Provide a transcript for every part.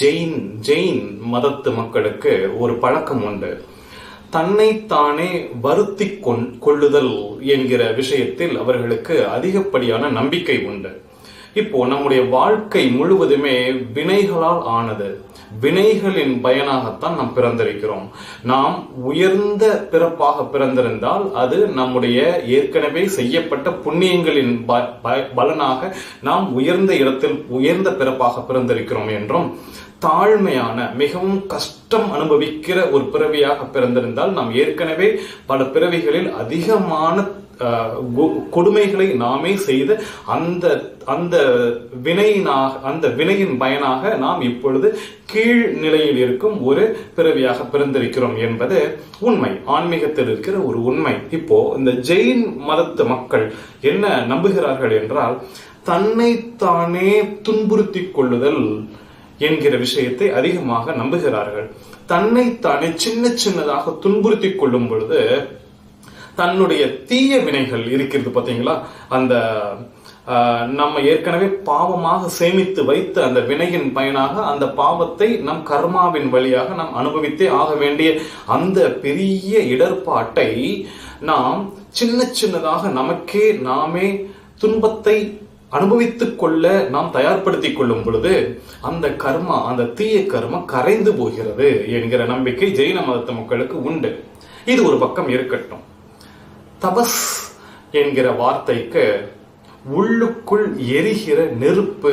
ஜெயின் ஜெயின் மதத்து மக்களுக்கு ஒரு பழக்கம் உண்டு. தன்னைத்தானே வருத்தி கொள்ளுதல் என்கிற விஷயத்தில் அவர்களுக்கு அதிகப்படியான நம்பிக்கை உண்டு. இப்போ நம்முடைய வாழ்க்கை முழுவதுமே வினைகளால் ஆனது. வினைகளின் பயனாகத்தான் நாம் பிறந்திருக்கிறோம். நாம் உயர்ந்த பிறப்பாக பிறந்திருந்தால் அது நம்முடைய ஏற்கனவே செய்யப்பட்ட புண்ணியங்களின் பலனாக நாம் உயர்ந்த இடத்தில் உயர்ந்த பிறப்பாக பிறந்திருக்கிறோம் என்றும் தாழ்மையான மிகவும் கஷ்டம் அனுபவிக்கிற ஒரு பிறவியாக பிறந்திருந்தால் நாம் ஏற்கனவே பல பிறவிகளில் அதிகமான கொடுமைகளை நாமே செய்து அந்த அந்த வினையினாக அந்த வினையின் பயனாக நாம் இப்பொழுது கீழ் நிலையில் இருக்கும் ஒரு பிறவியாக பிறந்திருக்கிறோம் என்பது உண்மை. ஆன்மீகத்தில் இருக்கிற ஒரு உண்மை. இப்போ இந்த ஜெயின் மதத்து மக்கள் என்ன நம்புகிறார்கள் என்றால் தன்னைத்தானே துன்புறுத்தி கொள்ளுதல் என்கிற விஷயத்தை அதிகமாக நம்புகிறார்கள். தன்னைத்தானே சின்ன சின்னதாக துன்புறுத்தி கொள்ளும் பொழுது தன்னுடைய தீய வினைகள் இருக்கிறது பார்த்தீங்களா? அந்த நம்ம ஏற்கனவே பாவமாக சேமித்து வைத்த அந்த வினையின் பயனாக அந்த பாவத்தை நம் கர்மாவின் வழியாக நாம் அனுபவித்தே ஆக வேண்டிய அந்த பெரிய இடர்பாட்டை நாம் சின்ன சின்னதாக நமக்கே நாமே துன்பத்தை அனுபவித்துக் கொள்ள நாம் தயார்படுத்திக் கொள்ளும் பொழுது அந்த கர்மா அந்த தீய கர்மா கரைந்து போகிறது என்கிற நம்பிக்கை ஜெயின மதத்த மக்களுக்கு உண்டு. இது ஒரு பக்கம் இருக்கட்டும். தபஸ் என்கிற வார்த்தைக்கு உள்ளுக்குள் எரிகிற நெருப்பு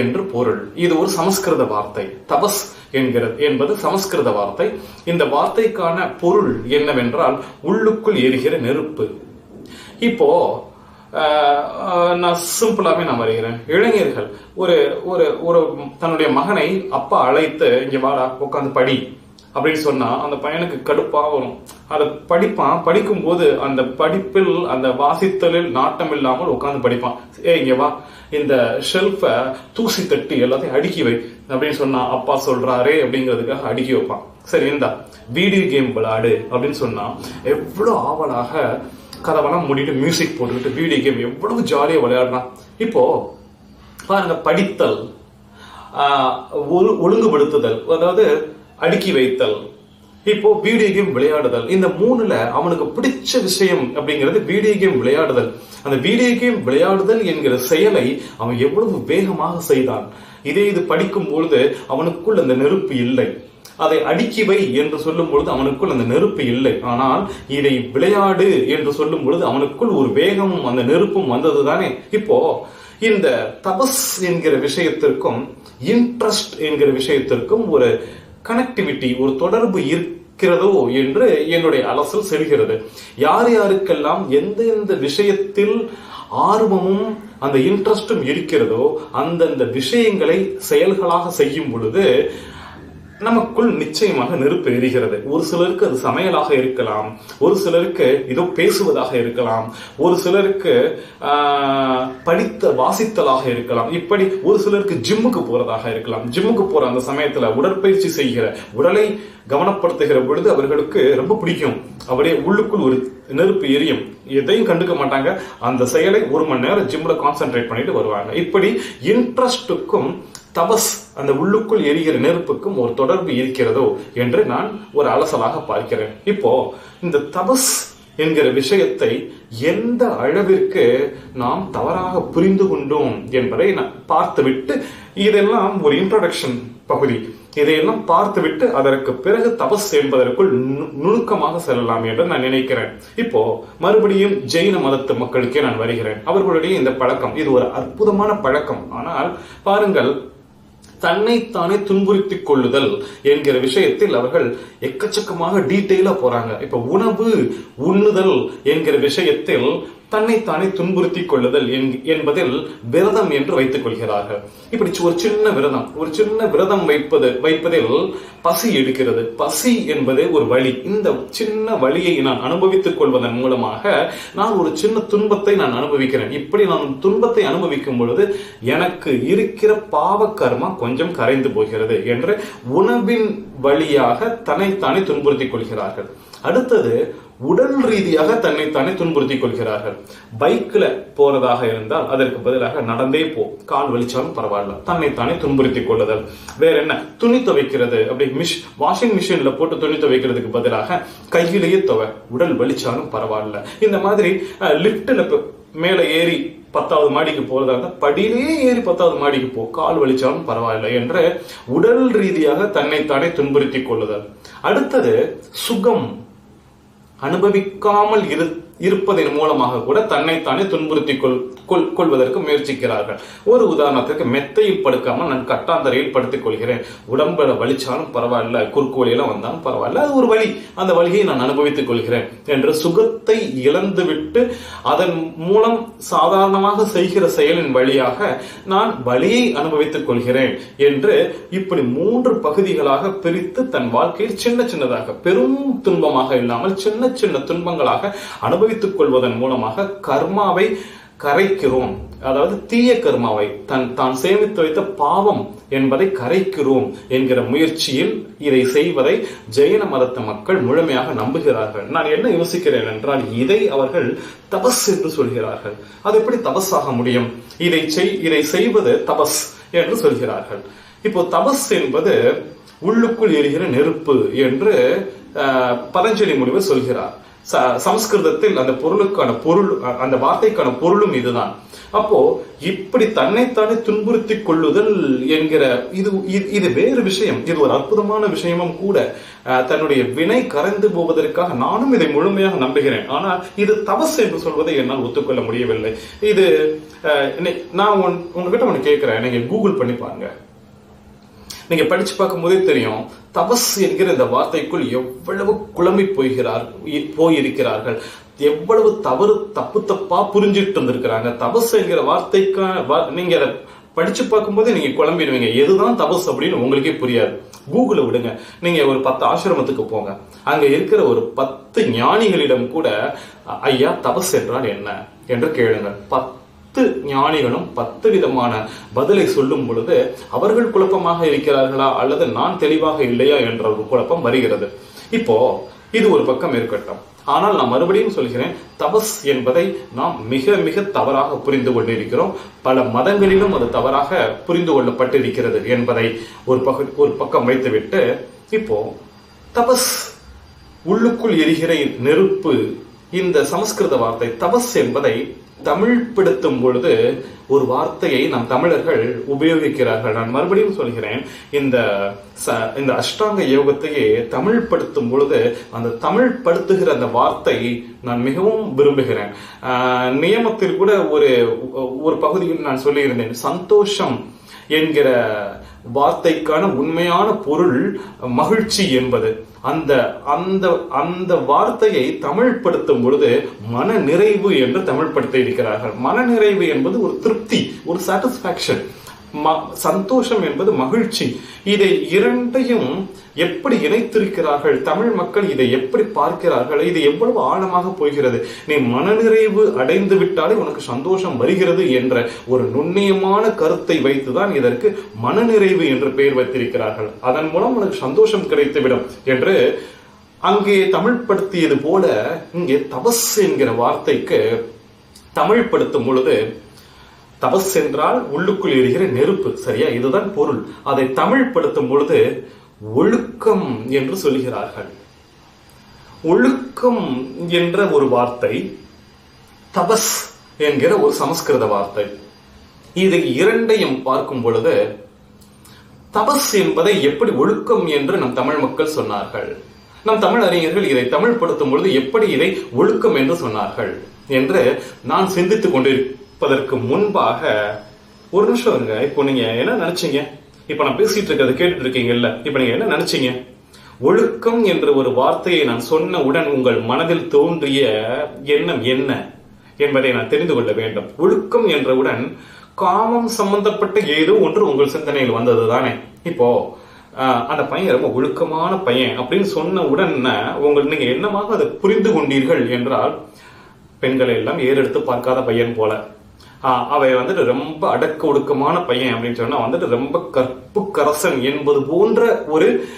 என்று பொருள். இது ஒரு சமஸ்கிருத வார்த்தை. தபஸ் என்கிறது என்பது சமஸ்கிருத வார்த்தை. இந்த வார்த்தைக்கான பொருள் என்னவென்றால் உள்ளுக்குள் எரிகிற நெருப்பு. இப்போ நான் சிம்பிளாகவே நான் வருகிறேன் இளைஞர்கள் ஒரு ஒரு ஒரு தன்னுடைய மகனை அப்பா அழைத்து இங்கே வாடா உட்காந்து படி. அப்படின்னு சொன்னால் அந்த பையனுக்கு கடுப்பாக வரும். அதை படிப்பான். படிக்கும்போது அந்த படிப்பில் அந்த வாசித்தலில் நாட்டம் இல்லாமல் உட்காந்து படிப்பான். ஏ இங்கே வா. இந்த ஷெல்ஃபை தூசி தட்டி எல்லாத்தையும் அடுக்கி வை. அப்படின்னு சொன்னா அப்பா சொல்றாரே அப்படிங்கிறதுக்காக அடுக்கி வைப்பான். சரி இந்தா வீடியோ கேம் விளையாடு. அப்படின்னு சொன்னா எவ்வளோ ஆவலாக கதவெல்லாம் மூடிட்டு மியூசிக் போட்டுக்கிட்டு வீடியோ கேம் எவ்வளவு ஜாலியாக விளையாடலாம் இப்போ பாருங்க படித்தல் ஒழுங்குபடுத்துதல் அதாவது அடுக்கி வைத்தல் இப்போ வீடியோ கேம் விளையாடுதல். இந்த மூணுல அவனுக்கு பிடிச்ச விஷயம் அப்படிங்கிறது வீடியோ கேம் விளையாடுதல். அந்த வீடியோ கேம் விளையாடுதல் என்கிற செயலை அவன் எவ்வளவு வேகமாக செய்தான். இதே இது படிக்கும் பொழுது அவனுக்குள் அந்த நெருப்பு இல்லை. அதை அடுக்கி வை என்று சொல்லும் பொழுது அவனுக்குள் அந்த நெருப்பு இல்லை. ஆனால் இதை விளையாடு என்று சொல்லும் பொழுது அவனுக்குள் ஒரு வேகமும் அந்த நெருப்பும் வந்தது தானே இப்போ இந்த தபஸ் என்கிற விஷயத்திற்கும் இன்ட்ரஸ்ட் என்கிற விஷயத்திற்கும் ஒரு கனெக்டிவிட்டி ஒரு தொடர்பு இருக்கிறதோ என்று என்னுடைய அலசல் செல்கிறது. யார் யாருக்கெல்லாம் எந்த எந்த விஷயத்தில் ஆர்வமும் அந்த இன்ட்ரெஸ்டும் இருக்கிறதோ அந்தந்த விஷயங்களை செயல்களாக செய்யும் பொழுது நமக்குள் நிச்சயமாக நெருப்பு எரிகிறது. ஒரு சிலருக்கு அது சமையலாக இருக்கலாம். ஒரு சிலருக்கு ஏதோ பேசுவதாக இருக்கலாம். ஒரு சிலருக்கு படித்த வாசித்தலாக இருக்கலாம். இப்படி ஒரு சிலருக்கு ஜிம்முக்கு போறதாக இருக்கலாம். ஜிம்முக்கு போற அந்த சமயத்துல உடற்பயிற்சி செய்கிற உடலை கவனப்படுத்துகிற பொழுது அவர்களுக்கு ரொம்ப பிடிக்கும். அப்படியே உள்ளுக்குள் ஒரு நெருப்பு எரியும். எதையும் கண்டுக்க மாட்டாங்க. அந்த செயலை ஒரு மணி நேரம் ஜிம்ல கான்சென்ட்ரேட் பண்ணிட்டு வருவாங்க. இப்படி இன்ட்ரெஸ்டுக்கும் தபஸ் அந்த உள்ளுக்குள் எரிகிற நெருப்புக்கும் ஒரு தொடர்பு இருக்கிறதோ என்று நான் ஒரு அலசலாக பார்க்கிறேன். இப்போ இந்த தபஸ் என்கிற விஷயத்தை எந்த அளவிற்கு நாம் தவறாக புரிந்து கொண்டோம் என்பதை நான் பார்த்துவிட்டு இதெல்லாம் ஒரு இன்ட்ரோடக்ஷன் பகுதி. இதையெல்லாம் பார்த்துவிட்டு அதற்கு பிறகு தபஸ் என்பதற்குள் நுணுக்கமாக செல்லலாம் என்று நான் நினைக்கிறேன். இப்போ மறுபடியும் ஜெயின மதத்து மக்களுக்கே நான் வருகிறேன். அவர்களுடைய இந்த பழக்கம் இது ஒரு அற்புதமான பழக்கம். ஆனால் பாருங்கள் தன்னைத்தானே துன்புறுத்திக் கொள்ளுதல் என்கிற விஷயத்தில் அவர்கள் எக்கச்சக்கமாக டீட்டெயிலா போறாங்க. இப்ப உணவு உண்ணுதல் என்கிற விஷயத்தில் தன்னைத்தானே துன்புறுத்தி கொள்ளுதல் என்பதில் விரதம் என்று வைத்துக் கொள்கிறார்கள். இப்படி ஒரு சின்ன விரதம் ஒரு சின்ன விரதம் வைப்பது வைப்பதில் பசி எடுக்கிறது. பசி என்பது ஒரு வழி. இந்த சின்ன வழியை நான் அனுபவித்துக் கொள்வதன் மூலமாக நான் ஒரு சின்ன துன்பத்தை நான் அனுபவிக்கிறேன். இப்படி நான் துன்பத்தை அனுபவிக்கும் பொழுது எனக்கு இருக்கிற பாவ கர்மா கொஞ்சம் கரைந்து போகிறது என்று உணவின் வழியாக தன்னைத்தானே துன்புறுத்திக் கொள்கிறார்கள். அடுத்தது உடல் ரீதியாக தன்னைத்தானே துன்புறுத்திக் கொள்கிறார்கள். பைக்ல போறதாக இருந்தால் அதற்கு பதிலாக நடந்தே போ. கால் வலிச்சாலும் பரவாயில்ல. தன்னைத்தானே துன்புறுத்திக் கொள்ளுதல். வேற என்ன? துணி துவைக்கிறது. அப்படி மிஷ் வாஷிங் மிஷின்ல போட்டு துணி துவைக்கிறதுக்கு பதிலாக கையிலேயே துவை. உடல் வலிச்சாலும் பரவாயில்ல. இந்த மாதிரி லிப்ட்ல மேல ஏறி பத்தாவது மாடிக்கு போறதா இருந்தால் படியிலேயே ஏறி பத்தாவது மாடிக்கு போ. கால் வலிச்சாலும் பரவாயில்லை என்ற உடல் ரீதியாக தன்னைத்தானே துன்புறுத்திக் கொள்ளுதல். அடுத்தது சுகம். அனுபவிக்காமல் இரு இருப்பதன் மூலமாக கூட தன்னைத்தானே துன்புறுத்தி கொள் கொள் கொள்வதற்கு முயற்சிக்கிறார்கள். ஒரு உதாரணத்திற்கு மெத்தையில் படுக்காமல் நான் கட்டாந்தரையில் படுத்துக் கொள்கிறேன் உடம்புல வலிச்சாலும் பரவாயில்ல குறுக்கு வழியெல்லாம் வந்தாலும் பரவாயில்ல அது ஒரு வழி. அந்த வழியை நான் அனுபவித்துக் கொள்கிறேன் என்று சுகத்தை இழந்துவிட்டு அதன் மூலம் சாதாரணமாக செய்கிற செயலின் வழியாக நான் வழியை அனுபவித்துக் கொள்கிறேன் என்று இப்படி மூன்று பகுதிகளாக பிரித்து தன் வாழ்க்கையில் சின்ன சின்னதாக பெரும் துன்பமாக இல்லாமல் சின்ன சின்ன துன்பங்களாக அனுபவித்துக் கொள்வதன் மூலமாக கர்மாவை கரைக்கிறோம். அதாவது தீய கர்மாவை தன் தான் சேமித்து வைத்த பாவம் என்பதை கரைக்கிறோம் என்கிற முயற்சியில் இதை செய்வதை ஜெயின மதத்து மக்கள் முழுமையாக நம்புகிறார்கள். நான் என்ன யோசிக்கிறேன் என்றால் இதை அவர்கள் தபஸ் என்று சொல்கிறார்கள். அது எப்படி தபஸ் ஆக முடியும்? இதை செய் இதை செய்வது தபஸ் என்று சொல்கிறார்கள். இப்போ தபஸ் என்பது உள்ளுக்குள் எரிகிற நெருப்பு என்று பதஞ்சலி முடிவு சொல்கிறார். சமஸ்கிருதத்தில் அந்த பொருளுக்கான பொருள் அந்த வார்த்தைக்கான பொருளும் இதுதான். அப்போ இப்படி தன்னைத்தானே துன்புறுத்திக் கொள்ளுதல் என்கிற இது இது- இது வேறு விஷயம். இது ஒரு அற்புதமான விஷயமும் கூட. தன்னுடைய வினை கரைந்து போவதற்காக நானும் இதை முழுமையாக நம்புகிறேன். ஆனால் இது தவசு என்று சொல்வதை என்னால் ஒத்துக்கொள்ள முடியவில்லை. இது நான் உன்- உங்ககிட்ட ஒன்று கேட்கிறேன். நீங்க கூகுள் பண்ணி பாருங்க. நீங்க படிச்சு பார்க்கும்போதே தெரியும் தபஸ் என்கிற இந்த வார்த்தைக்குள் எவ்வளவு குழம்பி போய்கிறார் போயிருக்கிறார்கள். எவ்வளவு தவறு தப்பு தப்பா புரிஞ்சுட்டு இருந்திருக்கிறாங்க தபஸ் என்கிற வார்த்தைக்கான வா- நீங்க அதை படிச்சு பார்க்கும்போதே நீங்க குழம்பிடுவீங்க. எதுதான் தபஸ் அப்படின்னு உங்களுக்கே புரியாது. கூகுள விடுங்க. நீங்க ஒரு பத்து ஆசிரமத்துக்கு போங்க. அங்க இருக்கிற ஒரு பத்து ஞானிகளிடம் கூட ஐயா தபஸ் என்றால் என்ன? என்று கேளுங்க. பத்து பத்து ஞானிகளும் பத்து விதமான பதிலை சொல்லும் பொழுது அவர்கள் குழப்பமாக இருக்கிறார்களா அல்லது நான் தெளிவாக இல்லையா என்ற ஒரு குழப்பம் வருகிறது. இப்போ இது ஒரு பக்கம் இருக்கட்டும். ஆனால் நான் மறுபடியும் சொல்கிறேன் தபஸ் என்பதை நாம் மிக மிக தவறாக புரிந்து கொண்டிருக்கிறோம். பல மதங்களிலும் அது தவறாக புரிந்து கொள்ளப்பட்டிருக்கிறது என்பதை ஒரு பக ஒரு பக்கம் வைத்துவிட்டு இப்போ தபஸ் உள்ளுக்குள் எரிகிற நெருப்பு இந்த சமஸ்கிருத வார்த்தை தபஸ் என்பதை தமிழ்படுத்தும் பொழுது ஒரு வார்த்தையை நம் தமிழர்கள் உபயோகிக்கிறார்கள். நான் மறுபடியும் சொல்கிறேன் இந்த ச- இந்த அஷ்டாங்க யோகத்தையே தமிழ்படுத்தும் பொழுது அந்த தமிழ்படுத்துகிற அந்த வார்த்தை நான் மிகவும் விரும்புகிறேன். நியமத்தில் கூட ஒரு ஒரு பகுதியில் நான் சொல்லியிருந்தேன் சந்தோஷம் என்கிற வார்த்தைக்கான உண்மையான பொருள் மகிழ்ச்சி என்பது. அந்த அந்த அந்த வார்த்தையை தமிழ்படுத்தும் பொழுது மன நிறைவு என்று தமிழ்படுத்த இருக்கிறார்கள். மன நிறைவு என்பது ஒரு திருப்தி ஒரு சாட்டிஸ்பாக்சன் சந்தோஷம் என்பது மகிழ்ச்சி. இதை இரண்டையும் எப்படி இணைத்திருக்கிறார்கள்? தமிழ் மக்கள் இதை எப்படி பார்க்கிறார்கள்? இது எவ்வளவு ஆழமாக போகிறது? நீ மனநிறைவு அடைந்து விட்டாலே உனக்கு சந்தோஷம் வருகிறது என்ற ஒரு நுண்ணியமான கருத்தை வைத்துதான் இதற்கு மனநிறைவு என்று பெயர் வைத்திருக்கிறார்கள். அதன் மூலம் உனக்கு சந்தோஷம் கிடைத்துவிடும் என்று அங்கே தமிழ்படுத்தியது போல இங்கே தபஸ் என்கிற வார்த்தைக்கு தமிழ்படுத்தும் பொழுது தபஸ் என்றால் உள்ளுக்குள் எரிகிற நெருப்பு. சரியா? இதுதான் பொருள். அதை தமிழ் படுத்தும் பொழுது ஒழுக்கம் என்று சொல்கிறார்கள். ஒழுக்கம் என்ற ஒரு வார்த்தை தபஸ் என்கிற ஒரு சமஸ்கிருத வார்த்தை. இது இரண்டையும் பார்க்கும் பொழுது தபஸ் என்பதை எப்படி ஒழுக்கம் என்று நம் தமிழ் மக்கள் சொன்னார்கள்? நம் தமிழ் அறிஞர்கள் இதை தமிழ் படுத்தும் பொழுது எப்படி இதை ஒழுக்கம் என்று சொன்னார்கள்? என்று நான் சிந்தித்துக் கேட்பதற்கு முன்பாக ஒரு நிமிஷம் இருங்க. இப்போ நீங்க என்ன நினைச்சீங்க? இப்ப நான் பேசிட்டு இருக்கிறத கேட்டுட்டு இருக்கீங்கல்ல. இப்ப நீங்க என்ன நினைச்சீங்க? ஒழுக்கம் என்ற ஒரு வார்த்தையை நான் சொன்ன உடன் உங்கள் மனதில் தோன்றிய எண்ணம் என்ன என்பதை நான் தெரிந்து கொள்ள வேண்டும். ஒழுக்கம் என்றவுடன் காமம் சம்பந்தப்பட்ட ஏதோ ஒன்று உங்கள் சிந்தனையில் வந்தது தானே இப்போ அந்த பையன் ரொம்ப ஒழுக்கமான பையன் அப்படின்னு சொன்ன உடனே உங்கள் நீங்க என்னமாக அதை புரிந்து கொண்டீர்கள் என்றால் பெண்களை எல்லாம் ஏறெடுத்து பார்க்காத பையன் போல. அவை வந்துட்டு ரொம்ப அடக்க ஒடுக்கமான பையன் அப்படின்னு சொன்னா வந்துட்டு ரொம்ப கற்பு கரசன் என்பது போன்ற ஒரு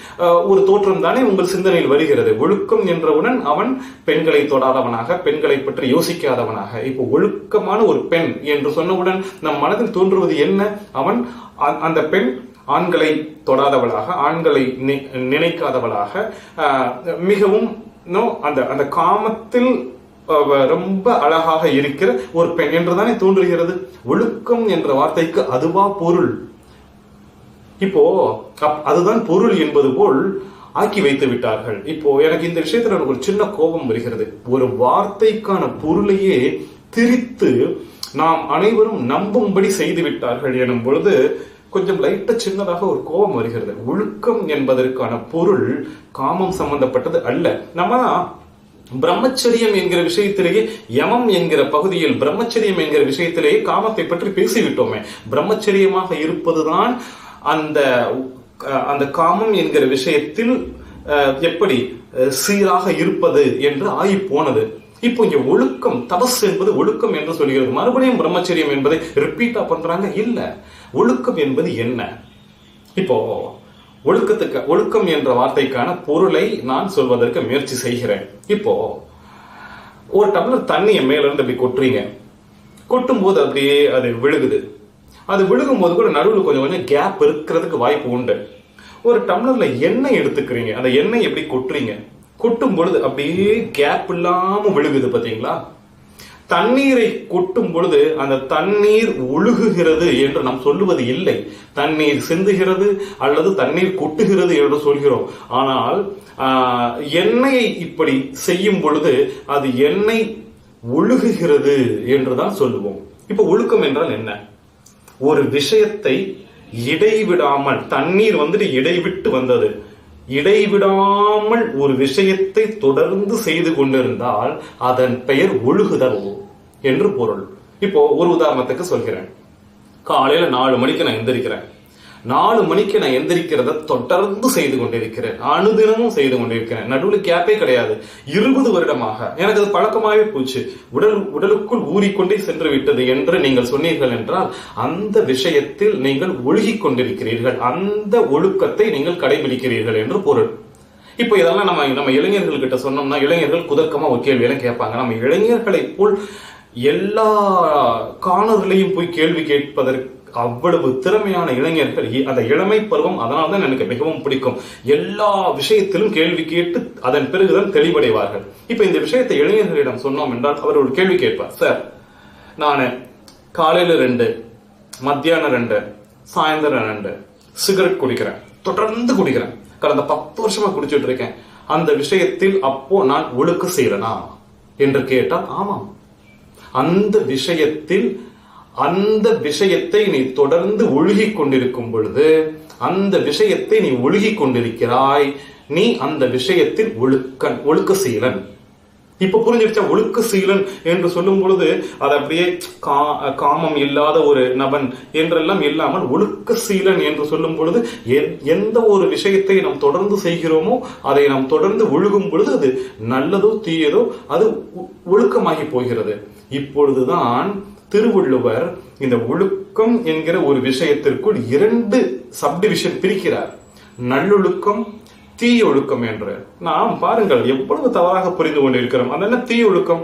ஒரு தோற்றம் தானே உங்கள் சிந்தனையில் வருகிறது. ஒழுக்கம் என்றவுடன் அவன் பெண்களை தொடாதவனாக பெண்களை பற்றி யோசிக்காதவனாக. இப்போ ஒழுக்கமான ஒரு பெண் என்று சொன்னவுடன் நம் மனதில் தோன்றுவது என்ன? அவன் அந்த பெண் ஆண்களை தொடாதவளாக ஆண்களை நி- நினைக்காதவளாக மிகவும் நோ அந்த அந்த காமத்தில் ரொம்ப அழகாக இருக்கிற ஒரு பெண் என்றுதானே தோன்றுகிறது? ஒழுக்கம் என்ற வார்த்தைக்கு அதுவா பொருள்? இப்போ அப்- அதுதான் பொருள் என்பது போல் ஆக்கி வைத்து விட்டார்கள். இப்போ எனக்கு இந்த விஷயத்துல எனக்கு ஒரு சின்ன கோபம் வருகிறது. ஒரு வார்த்தைக்கான பொருளையே திரித்து நாம் அனைவரும் நம்பும்படி செய்து விட்டார்கள் எனும் பொழுது கொஞ்சம் லைட்டா சின்னதாக ஒரு கோபம் வருகிறது. ஒழுக்கம் என்பதற்கான பொருள் காமம் சம்பந்தப்பட்டது அல்ல. நம்ம பிரம்மச்சரியம் என்கிற விஷயத்திலேயே யமம் என்கிற பகுதியில் பிரம்மச்சரியம் என்கிற விஷயத்திலேயே காமத்தை பற்றி பேசிவிட்டோமே. பிரம்மச்சரியமாக இருப்பதுதான் அந்த அந்த காமம் என்கிற விஷயத்தில் எப்படி சீராக இருப்பது என்று ஆகி போனது இப்போ இங்க ஒழுக்கம் தபஸ் என்பது ஒழுக்கம் என்று சொல்கிறது. மறுபடியும் பிரம்மச்சரியம் என்பதை ரிப்பீட்டா பண்றாங்க? இல்ல. ஒழுக்கம் என்பது என்ன? இப்போ ஒழுக்கத்துக்கு ஒழுக்கம் என்ற வார்த்தைக்கான பொருளை நான் சொல்வதற்கு முயற்சி செய்கிறேன். இப்போ ஒரு டம்ளர் தண்ணியை மேலிருந்து அப்படி கொட்டுறீங்க. கொட்டும் போது அப்படியே அது விழுகுது. அது விழுகும் போது கூட நடுவில் கொஞ்சம் கொஞ்சம் கேப் இருக்கிறதுக்கு வாய்ப்பு உண்டு. ஒரு டம்ளர்ல எண்ணெய் எடுத்துக்கிறீங்க. அந்த எண்ணெய் எப்படி கொட்டுறீங்க? கொட்டும் பொழுது அப்படியே கேப் இல்லாம விழுகுது பாத்தீங்களா தண்ணீரை கொட்டும் பொழுது அந்த தண்ணீர் ஒழுகுகிறது என்று நாம் சொல்லுவது இல்லை. தண்ணீர் சிந்துகிறது அல்லது தண்ணீர் கொட்டுகிறது என்று சொல்கிறோம். ஆனால் எண்ணெயை இப்படி செய்யும் பொழுது அது எண்ணெய் ஒழுகுகிறது என்றுதான் சொல்லுவோம். இப்ப ஒழுக்கம் என்றால் என்ன? ஒரு விஷயத்தை இடைவிடாமல் தண்ணீர் வந்துட்டு இடைவிட்டு வந்தது. இடைவிடாமல் ஒரு விஷயத்தை தொடர்ந்து செய்து கொண்டிருந்தால் அதன் பெயர் ஒழுகுதல் என்று பொருள். இப்போ ஒரு உதாரணத்துக்கு சொல்கிறேன். காலையில நாலு மணிக்கு நான் எந்திரிக்கிறேன். நாலு மணிக்கு நான் எந்திரிக்கிறத தொடர்ந்து செய்து கொண்டிருக்கிறேன். அனுதினமும் செய்து கொண்டிருக்கிறேன். நடுவில் கேப்பே கிடையாது. இருபது வருடமாக. எனக்கு அது பழக்கமாகவே போச்சு. உடல் உடலுக்குள் ஊறிக்கொண்டே சென்று விட்டது என்று நீங்கள் சொன்னீர்கள் என்றால் அந்த விஷயத்தில் நீங்கள் ஒழுகிக் கொண்டிருக்கிறீர்கள். அந்த ஒழுக்கத்தை நீங்கள் கடைபிடிக்கிறீர்கள் என்று பொருள். இப்போ இதெல்லாம் நம்ம நம்ம இளைஞர்கள் கிட்ட சொன்னோம்னா இளைஞர்கள் குதர்க்கமா ஒரு கேள்வியெல்லாம் கேட்பாங்க. நம்ம இளைஞர்களை போல் எல்லா காணொர்களையும் போய் கேள்வி கேட்பதற்கு அவ்வளவு திறமையான இளைஞர்கள் அந்த இளமை பருவம் அதனால தான் எனக்கு மிகவும் பிடிக்கும். எல்லா விஷயத்திலும் கேள்வி கேட்டு அதன் பிறகுதான் தெளிவடைவார்கள். இப்ப இந்த விஷயத்தை இளைஞர்களிடம் சொன்னோம் என்றால் அவர் ஒரு கேள்வி கேட்பார். சார் நான் காலையில ரெண்டு மத்தியானம் ரெண்டு சாயந்தரம் ரெண்டு சிகரெட் குடிக்கிறேன். தொடர்ந்து குடிக்கிறேன். கடந்த பத்து வருஷமா குடிச்சிட்டு இருக்கேன். அந்த விஷயத்தில் அப்போ நான் ஒழுக்க செய்யறனா? என்று கேட்டால் ஆமாம். அந்த விஷயத்தில் அந்த விஷயத்தை நீ தொடர்ந்து ஒழுகிக் கொண்டிருக்கும் பொழுது அந்த விஷயத்தை நீ ஒழுகிக் கொண்டிருக்கிறாய். நீ அந்த விஷயத்தில் ஒழுக்கன் ஒழுக்க சீலன் இப்ப புரிஞ்சிருச்சா ஒழுக்க சீலன் என்று சொல்லும் பொழுது அது அப்படியே கா- காமம் இல்லாத ஒரு நபன் என்றெல்லாம் இல்லாமல் ஒழுக்க சீலன் என்று சொல்லும் பொழுது எந்த ஒரு விஷயத்தை நாம் தொடர்ந்து செய்கிறோமோ அதை நாம் தொடர்ந்து ஒழுகும் பொழுது அது நல்லதோ தீயதோ அது ஒ- ஒழுக்கமாகி போகிறது. இப்பொழுதுதான் திருவள்ளுவர் இந்த ஒழுக்கம் என்கிற ஒரு விஷயத்திற்குள் இரண்டு சப்டிவிஷன் பிரிக்கிறார். நல்லொழுக்கம் தீய ஒழுக்கம் என்று. நாம் பாருங்கள் எவ்வளவு தவறாக புரிந்து கொண்டிருக்கிறோம். அதனால என்ன தீய ஒழுக்கம்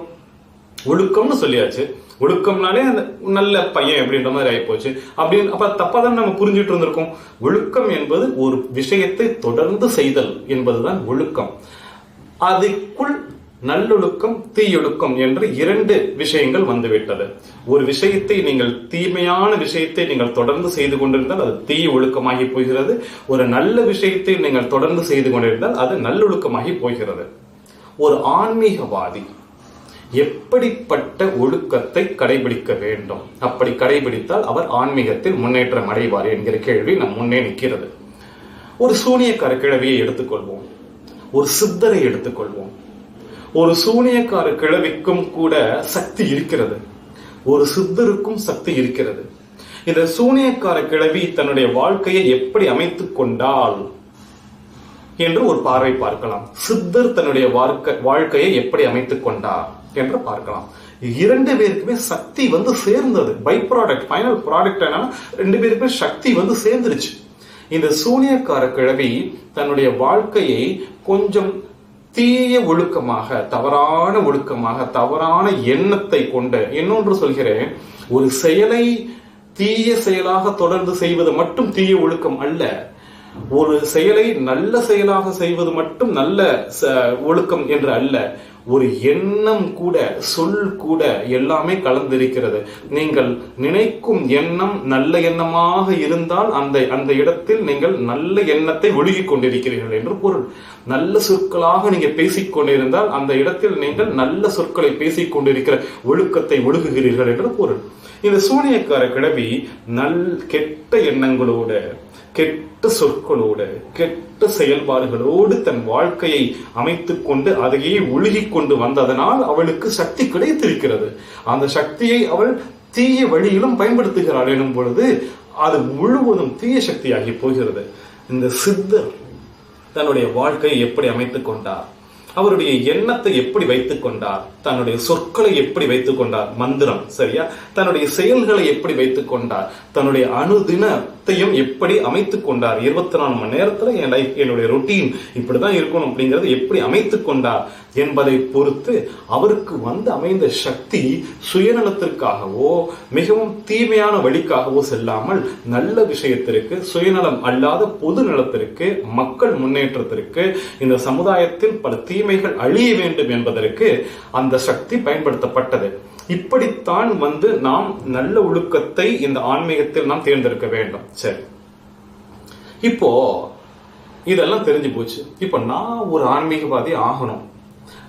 ஒழுக்கம்னு சொல்லியாச்சு. ஒழுக்கம்னாலே அந்த நல்ல பையன் அப்படின்ற மாதிரி ஆகிப்போச்சு அப்படின்னு அப்ப தப்பா தான் நம்ம புரிஞ்சுட்டு இருந்திருக்கோம். ஒழுக்கம் என்பது ஒரு விஷயத்தை தொடர்ந்து செய்தல் என்பதுதான் ஒழுக்கம். அதுக்குள் நல்லொழுக்கம் தீயொழுக்கம் என்று இரண்டு விஷயங்கள் வந்துவிட்டது. ஒரு விஷயத்தை நீங்கள் தீமையான விஷயத்தை நீங்கள் தொடர்ந்து செய்து கொண்டிருந்தால் அது தீய ஒழுக்கமாகி போகிறது. ஒரு நல்ல விஷயத்தை நீங்கள் தொடர்ந்து செய்து கொண்டிருந்தால் அது நல்லொழுக்கமாகி போகிறது. ஒரு ஆன்மீகவாதி எப்படிப்பட்ட ஒழுக்கத்தை கடைபிடிக்க வேண்டும்? அப்படி கடைபிடித்தால் அவர் ஆன்மீகத்தில் முன்னேற்றம் அடைவார் என்கிற கேள்வி நம் முன்னே நிற்கிறது. ஒரு சூனியக்கார கிழவியை எடுத்துக்கொள்வோம். ஒரு சித்தரை எடுத்துக்கொள்வோம். ஒரு சூனியக்கார கிழவிக்கும் கூட சக்தி இருக்கிறது. ஒரு சித்தருக்கும் சக்தி இருக்கிறது. இந்த சூனியக்கார கிழவி தன்னுடைய வாழ்க்கையை எப்படி அமைத்துக் கொண்டால் என்று ஒரு பார்வை பார்க்கலாம். சித்தர் தன்னுடைய வாழ்க்கை வாழ்க்கையை எப்படி அமைத்துக் கொண்டார் என்று பார்க்கலாம். இரண்டு பேருக்குமே சக்தி வந்து சேர்ந்தது. பை ப்ராடக்ட் ஃபைனல் ப்ராடக்ட் என்னன்னா ரெண்டு பேருக்குமே சக்தி வந்து சேர்ந்துருச்சு. இந்த சூனியக்கார கிழவி தன்னுடைய வாழ்க்கையை கொஞ்சம் தீய ஒழுக்கமாக தவறான ஒழுக்கமாக தவறான எண்ணத்தை கொண்ட இன்னொன்று சொல்கிறேன் ஒரு செயலை தீய செயலாக தொடர்ந்து செய்வது மட்டும் தீய ஒழுக்கம் அல்ல. ஒரு செயலை நல்ல செயலாக செய்வது மட்டும் நல்ல ச- ஒழுக்கம் என்று அல்ல. ஒரு எண்ணம் கூட சொல் கூட எல்லாமே கலந்திருக்கிறது. நீங்கள் நினைக்கும் எண்ணம் நல்ல எண்ணமாக இருந்தால் அந்த அந்த இடத்தில் நீங்கள் நல்ல எண்ணத்தை ஒழுகிக் கொண்டிருக்கிறீர்கள் என்று பொருள். நல்ல சொற்களாக நீங்க பேசிக் கொண்டிருந்தால் அந்த இடத்தில் நீங்கள் நல்ல சொற்களை பேசிக் கொண்டிருக்கிற ஒழுக்கத்தை ஒழுகுகிறீர்கள் என்று பொருள். இந்த சூனியக்கார கிழவி நல் கெட்ட எண்ணங்களோட கெட்ட சொற்களோடு கெட்ட செயல்பாடுகளோடு தன் வாழ்க்கையை அமைத்து கொண்டு அதையே ஒழுகிக் கொண்டு வந்ததனால் அவளுக்கு சக்தி கிடைத்திருக்கிறது. அந்த சக்தியை அவள் தீய வழியிலும் பயன்படுத்துகிறாள் எனும் பொழுது அது முழுவதும் தீய சக்தியாகி போகிறது. இந்த சித்தர் தன்னுடைய வாழ்க்கையை எப்படி அமைத்துக் கொண்டார் அவருடைய எண்ணத்தை எப்படி வைத்துக் கொண்டார் தன்னுடைய சொற்களை எப்படி வைத்துக் கொண்டார்? மந்திரம் சரியா? தன்னுடைய செயல்களை எப்படி வைத்துக் கொண்டார்? தன்னுடைய அனுதினத்தையும் எப்படி அமைத்துக் கொண்டார்? இருபத்தி நாலு மணி நேரத்துல என் லைஃப் என்னுடைய ரொட்டீன் இப்படிதான் இருக்கணும் அப்படிங்கறது எப்படி அமைத்துக் கொண்டார் என்பதை பொறுத்து அவருக்கு வந்து அமைந்த சக்தி சுயநலத்திற்காகவோ மிகவும் தீமையான வழிக்காகவோ செல்லாமல் நல்ல விஷயத்திற்கு சுயநலம் அல்லாத பொது நலத்திற்கு மக்கள் முன்னேற்றத்திற்கு இந்த சமுதாயத்தில் பல தீமைகள் அழிய வேண்டும் என்பதற்கு அந்த சக்தி பயன்படுத்தப்பட்டது. இப்படித்தான் வந்து நாம் நல்ல ஒழுக்கத்தை இந்த ஆன்மீகத்தில் நாம் தேர்ந்தெடுக்க வேண்டும். சரி. இப்போ இதெல்லாம் தெரிஞ்சு போச்சு. இப்போ நான் ஒரு ஆன்மீகவாதி ஆகணும்.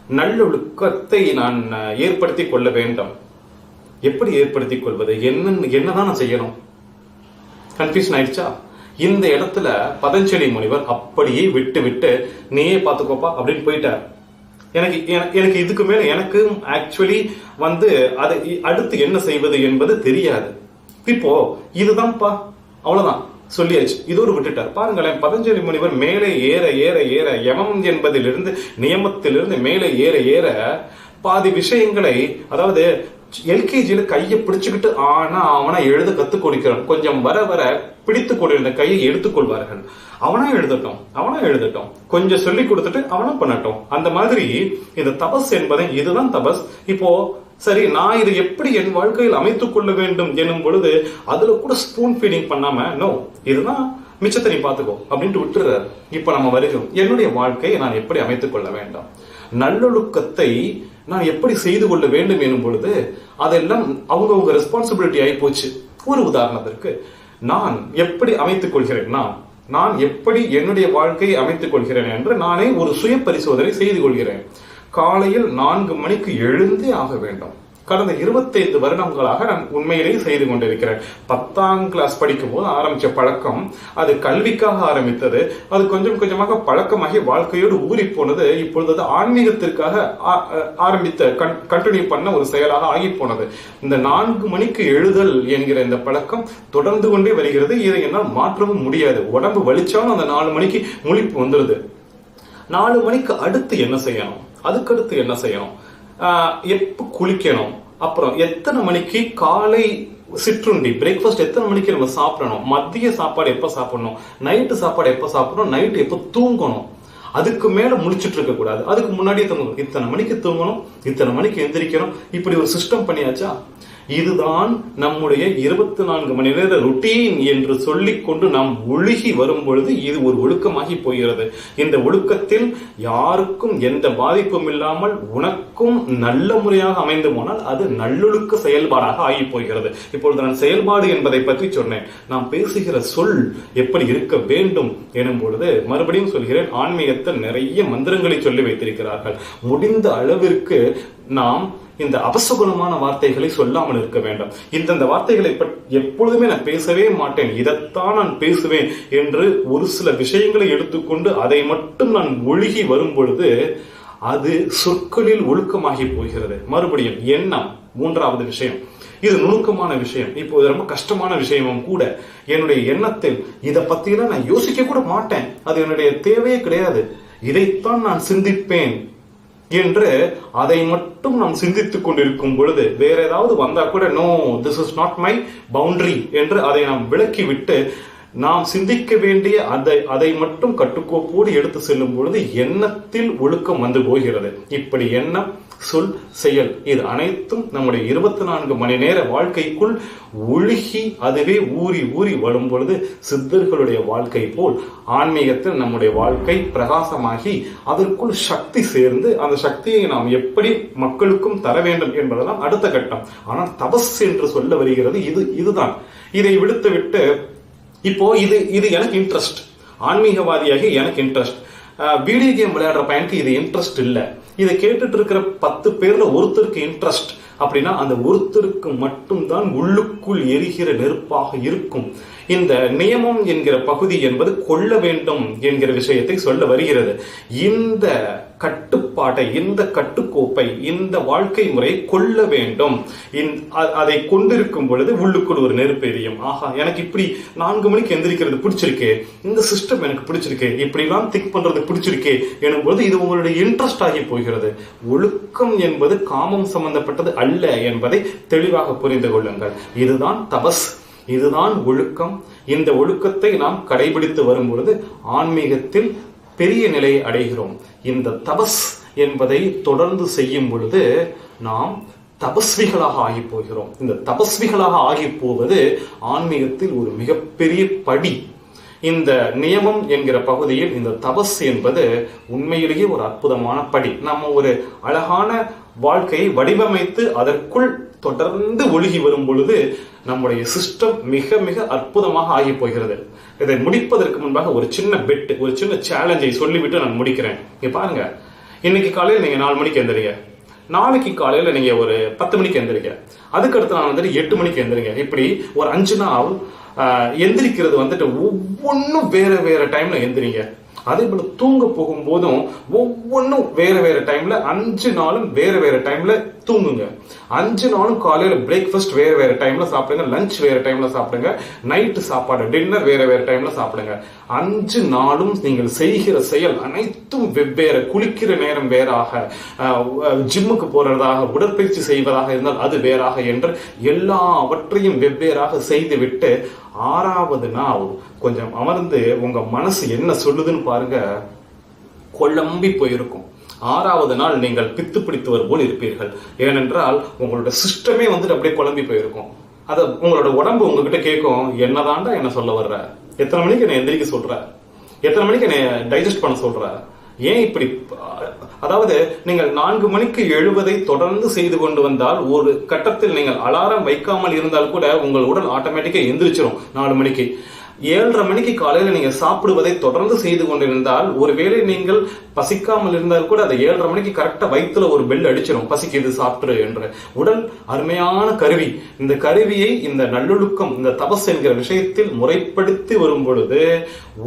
நல்லொழுக்கத்தை நான் ஏற்படுத்தி ஏற்படுத்திக் கொள்ள வேண்டும். எப்படி ஏற்படுத்திக் கொள்வது? என்ன என்னதான் நான் செய்யணும்? கன்ஃபியூஷன் ஆயிடுச்சா? இந்த இடத்துல பதஞ்சலி முனிவர் அப்படியே விட்டு விட்டு நீயே பார்த்துக்கோப்பா அப்படின்னு போயிட்டார். எனக்கு எனக்கு- எனக்கு இதுக்கு மேல எனக்கு ஆக்சுவலி வந்து அது அடுத்து என்ன செய்வது என்பது தெரியாது. இப்போ இதுதான்ப்பா. அவ்வளவுதான். சொல்லியாச்சு. இது ஒரு விட்டுட்டார். பாருங்களேன் பதஞ்சலி முனிவர் மேலே ஏற ஏற ஏற யமம் என்பதிலிருந்து நியமத்திலிருந்து மேலே ஏற ஏற பாதி விஷயங்களை அதாவது எல்கேஜியில் கையை பிடிச்சுக்கிட்டு ஆனா அவனா எழுத கத்துக் கொடுக்கிறான் கொஞ்சம் வர வர பிடித்து கொண்டிருந்த கையை எடுத்துக்கொள்வார்கள். அவனா எழுதட்டும் அவனா எழுதட்டும். கொஞ்சம் சொல்லி கொடுத்துட்டு அவனா பண்ணட்டும். அந்த மாதிரி இந்த தபஸ் என்பதை இதுதான் தபஸ். இப்போ சரி நான் இதை எப்படி என் வாழ்க்கையில் அமைத்துக் கொள்ள வேண்டும் எனும் பொழுது அதுல கூட ஸ்பூன் ஃபீடிங் பண்ணாம நோ இதுதான் மிச்சத்தை நீ பாத்துக்கோ அப்படின்ட்டு விட்டுறாரு இப்ப நம்ம வருகிறோம். என்னுடைய வாழ்க்கையை நான் எப்படி அமைத்துக் கொள்ள வேண்டும்? நல்லொழுக்கத்தை நான் எப்படி செய்து கொள்ள வேண்டும் எனும் பொழுது அதெல்லாம் அவங்கவுங்க ரெஸ்பான்சிபிலிட்டி ஆகி போச்சு ஒரு உதாரணத்திற்கு நான் எப்படி அமைத்துக் கொள்கிறேன்? நான் நான் எப்படி என்னுடைய வாழ்க்கையை அமைத்துக் கொள்கிறேன் என்று நானே ஒரு சுய பரிசோதனை செய்து கொள்கிறேன். காலையில் நான்கு மணிக்கு எழுந்தே ஆக வேண்டும். கடந்த 25 வருடங்களாக நான் உண்மையிலேயே செய்து கொண்டிருக்கிறேன். பத்தாம் கிளாஸ் படிக்கும் போது ஆரம்பிச்ச பழக்கம் அது கல்விக்காக ஆரம்பித்தது. அது கொஞ்சம் கொஞ்சமாக பழக்கமாகி வாழ்க்கையோடு ஊறி போனது. இப்பொழுது அது ஆன்மீகத்திற்காக ஆ- ஆரம்பித்த கண்டினியூ பண்ண ஒரு செயலாக ஆகி போனது இந்த நான்கு மணிக்கு எழுதல் என்கிற இந்த பழக்கம் தொடர்ந்து கொண்டே வருகிறது. இதை என்னால் மாற்றவும் முடியாது. உடம்பு வலிச்சாலும் அந்த நாலு மணிக்கு முழிப்பு வந்துடுது நாலு மணிக்கு அடுத்து என்ன செய்யணும்? அதுக்கடுத்து என்ன செய்யணும்? எப்போ குளிக்கணும்? அப்புறம் எத்தனை மணிக்கு காலை சிற்றுண்டி பிரேக்ஃபாஸ்ட் எத்தனை மணிக்கு நம்ம சாப்பிடணும்? மதிய சாப்பாடு எப்போ சாப்பிடணும்? நைட்டு சாப்பாடு எப்போ சாப்பிடணும்? நைட்டு எப்போ தூங்கணும்? அதுக்கு மேலே முடிச்சுட்டு இருக்க கூடாது. அதுக்கு முன்னாடியே தூங்கணும். இத்தனை மணிக்கு தூங்கணும்? இத்தனை மணிக்கு எந்திரிக்கணும்? இப்படி ஒரு சிஸ்டம் பண்ணியாச்சா? இதுதான் நம்முடைய இருபத்தி நான்கு மணி நேர ருட்டீன் என்று சொல்லிக் கொண்டு நாம் ஒழுகி வரும் பொழுது இது ஒரு ஒழுக்கமாகி போகிறது. இந்த ஒழுக்கத்தில் யாருக்கும் எந்த பாதிப்பும் இல்லாமல் உனக்கும் நல்ல முறையாக அமைந்து போனால் அது நல்லொழுக்க செயல்பாடாக ஆகி போகிறது. இப்பொழுது நான் செயல்பாடு என்பதை பற்றி சொன்னேன். நாம் பேசுகிற சொல் எப்படி இருக்க வேண்டும் எனும் பொழுது மறுபடியும் சொல்கிறேன். ஆன்மீகத்தில் நிறைய மந்திரங்களை சொல்லி வைத்திருக்கிறார்கள். முடிந்த அளவிற்கு நாம் இந்த அபசகுணமான வார்த்தைகளை சொல்லாமல் இருக்க வேண்டும். இந்தந்த வார்த்தைகளை பற்றி எப்பொழுதுமே நான் பேசவே மாட்டேன். இதைத்தான் நான் பேசுவேன் என்று ஒரு சில விஷயங்களை எடுத்துக்கொண்டு அதை மட்டும் நான் ஒழுகி வரும் பொழுது அது சொற்களில் ஒழுக்கமாகி போகிறது. மறுபடியும் எண்ணம் மூன்றாவது விஷயம். இது நுணுக்கமான விஷயம். இப்போ இது ரொம்ப கஷ்டமான விஷயமும் கூட. என்னுடைய எண்ணத்தில் இதை பத்தியெல்லாம் நான் யோசிக்க கூட மாட்டேன். அது என்னுடைய தேவையே கிடையாது. இதைத்தான் நான் சிந்திப்பேன். என்று அதை மட்டும் நாம் சிந்தித்துக் கொண்டிருக்கும் பொழுது வேற ஏதாவது வந்தா கூட no this is not my boundary என்று அதை நாம் விலக்கிவிட்டு நாம் சிந்திக்க வேண்டிய அதை அதை மட்டும் கட்டுக்கோப்போடு எடுத்து செல்லும் பொழுது எண்ணத்தில் ஒழுக்கம் வந்து போகிறது. இப்படி எண்ணம் சொல் செயல். இது அனைத்தும் நம்முடைய இருபத்தி நான்கு மணி நேர வாழ்க்கைக்குள் ஒழுகி அதுவே ஊறி ஊறி வரும் பொழுது சித்தர்களுடைய வாழ்க்கை போல் ஆன்மீகத்தில் நம்முடைய வாழ்க்கை பிரகாசமாகி அதற்குள் சக்தி சேர்ந்து அந்த சக்தியை நாம் எப்படி மக்களுக்கும் தர வேண்டும் என்பதெல்லாம் அடுத்த கட்டம். ஆனால் தபஸ் என்று சொல்ல வருகிறது இது இதுதான். இதை விடுத்துவிட்டு இப்போ இது இது எனக்கு இன்ட்ரெஸ்ட் ஆன்மீகவாதியாகி எனக்கு இன்ட்ரெஸ்ட் வீடியோ கேம் விளையாடுற பையனுக்கு இது இன்ட்ரெஸ்ட் இல்லை. இதை கேட்டுட்டு இருக்கிற பத்து பேர்ல ஒருத்தருக்கு இன்ட்ரெஸ்ட் அப்படின்னா அந்த ஒருத்தருக்கு மட்டும்தான் உள்ளுக்குள் எரிகிற நெருப்பாக இருக்கும். இந்த நியமம் என்கிற பகுதி என்பது கொள்ள வேண்டும் என்கிற விஷயத்தை சொல்ல வருகிறது. இந்த கட்டுப்பாட்டை இந்த கட்டுக்கோப்பை இந்த வாழ்க்கை முறை கொள்ள வேண்டும். அதை கொண்டிருக்கும் பொழுது உள்ளுக்குள் ஒரு நெருப்பு எரியும். ஆஹா எனக்கு இப்படி நான்கு மணிக்கு எந்திரிக்கிறது பிடிச்சிருக்கு. இந்த சிஸ்டம் எனக்கு பிடிச்சிருக்கு. இப்படிலாம் திங்க் பண்றது பிடிச்சிருக்கு எனும்போது இது உங்களுடைய இன்ட்ரெஸ்ட் ஆகி போகிறது. ஒழுக்கம் என்பது காமம் சம்பந்தப்பட்டது அல்ல என்பதை தெளிவாக புரிந்து கொள்ளுங்கள். இதுதான் தபஸ். இதுதான் ஒழுக்கம். இந்த ஒழுக்கத்தை நாம் கடைபிடித்து வரும் பொழுது ஆன்மீகத்தில் பெரிய நிலையை அடைகிறோம். இந்த தபஸ் என்பதை தொடர்ந்து செய்யும் பொழுது நாம் தபஸ்விகளாக ஆகி போகிறோம் இந்த தபஸ்விகளாக ஆகி போவது ஆன்மீகத்தில் ஒரு மிகப்பெரிய படி. இந்த நியமம் என்கிற பகுதியில் இந்த தபஸ் என்பது உண்மையிலேயே ஒரு அற்புதமான படி. நம்ம ஒரு அழகான வாழ்க்கையை வடிவமைத்து அதற்குள் தொடர்ந்து ஒழுகி வரும் பொழுது நம்முடைய சிஸ்டம் மிக மிக அற்புதமாக ஆகி போகிறது இதை முடிப்பதற்கு முன்பாக ஒரு சின்ன பெட் ஒரு சின்ன சேலஞ்சை சொல்லிவிட்டு நான் முடிக்கிறேன். இங்க பாருங்க. இன்னைக்கு காலையில் நீங்க நாலு மணிக்கு எந்திரிங்க. நாளைக்கு காலையில நீங்க ஒரு பத்து மணிக்கு எந்திரிங்க. அதுக்கு நான் நாள் வந்துட்டு எட்டு மணிக்கு எந்திரிங்க. இப்படி ஒரு அஞ்சு நாள் எந்திரிக்கிறது வந்துட்டு ஒவ்வொன்றும் வேற வேற டைம்ல எந்திரிங்க. அதே போல தூங்க போகும்போதும் ஒவ்வொன்றும் வேற வேற டைம்ல அஞ்சு நாளும் வேற வேற டைம்ல தூங்குங்க. அஞ்சு நாளும் காலையில பிரேக்ஃபாஸ்ட் வேற வேற டைம்ல சாப்பிடுங்க லஞ்ச் வேற டைம்ல சாப்பிடுங்க நைட்டு சாப்பாடு டின்னர் வேற வேற டைம்ல சாப்பிடுங்க. அஞ்சு நாளும் நீங்கள் செய்கிற செயல் அனைத்தும் வெவ்வேறு குளிக்கிற நேரம் வேறாக ஜிம்முக்கு போறதாக உடற்பயிற்சி செய்வதாக இருந்தால் அது வேறாக என்று எல்லாவற்றையும் வெவ்வேறாக செய்துவிட்டு ஆறாவது நாள் கொஞ்சம் அமர்ந்து உங்க மனசு என்ன சொல்லுதுன்னு பாருங்க. கொள்ளம்பி போயிருக்கும். ஆறாவது நாள் நீங்கள் பித்து பிடித்தவர் போல் இருப்பீர்கள். ஏனென்றால் உங்களோட சிஸ்டமே வந்துட்டு அப்படியே குழம்பி போயிருக்கும். அதை உங்களோட உடம்பு உங்ககிட்ட கேட்கும் என்னதாண்டா என்ன சொல்ல வர்ற? எத்தனை மணிக்கு என்ன எந்திரிக்க சொல்ற? எத்தனை மணிக்கு என்ன டைஜஸ்ட் பண்ண சொல்ற? ஏன் இப்படி அதாவது நீங்கள் நான்கு மணிக்கு எழுவதை தொடர்ந்து செய்து கொண்டு வந்தால் ஒரு கட்டத்தில் நீங்கள் அலாரம் வைக்காமல் இருந்தால் கூட உங்கள் உடல் ஆட்டோமேட்டிக்கா எந்திரிச்சிடும் நாலு மணிக்கு. ஏழரை மணிக்கு காலையில நீங்கள் சாப்பிடுவதை தொடர்ந்து செய்து கொண்டிருந்தால் ஒருவேளை நீங்கள் பசிக்காமல் இருந்தால் கூட அதை ஏழரை மணிக்கு கரெக்டாக வயிற்றுல ஒரு பெல் அடிச்சிடும் பசிக்குது சாப்பிடு என்று. உடல் அருமையான கருவி. இந்த கருவியை இந்த நல்லொழுக்கம் இந்த தபஸ் என்கிற விஷயத்தில் முறைப்படுத்தி வரும் பொழுது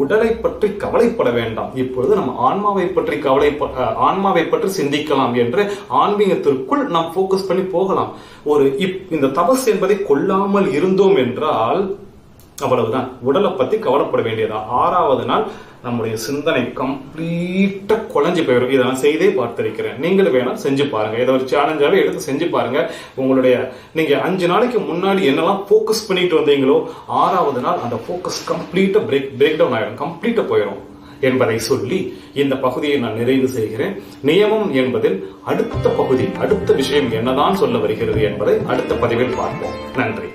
உடலை பற்றி கவலைப்பட வேண்டாம். இப்பொழுது நம்ம ஆன்மாவை பற்றி கவலை ஆன்மாவை பற்றி சிந்திக்கலாம் என்று ஆன்மீகத்திற்குள் நாம் போக்கஸ் பண்ணி போகலாம். ஒரு இப் இந்த தபஸ் என்பதை கொள்ளாமல் இருந்தோம் என்றால் அவ்வளவுதான். உடலை பத்தி கவலைப்பட வேண்டியதா? ஆறாவது நாள் நம்முடைய சிந்தனை கம்ப்ளீட்டா குழஞ்சி போயிடும் இதை நான் செய்தே பார்த்திருக்கிறேன். நீங்களும் வேணா செஞ்சு பாருங்க. இதை ஒரு சேலஞ்சாவே எடுத்து செஞ்சு பாருங்க. உங்களுடைய நீங்க அஞ்சு நாளைக்கு முன்னாடி என்னெல்லாம் ஃபோக்கஸ் பண்ணிட்டு வந்தீங்களோ ஆறாவது நாள் அந்த ஃபோக்கஸ் கம்ப்ளீட்டா பிரேக் பிரேக் டவுன் ஆயிடும் கம்ப்ளீட்டா போயிடும் என்பதை சொல்லி இந்த பகுதியை நான் நிறைவு செய்கிறேன். நியமம் என்பதில் அடுத்த பகுதி அடுத்த விஷயம் என்னதான் சொல்ல வருகிறது என்பதை அடுத்த பதிவில் பார்ப்போம். நன்றி.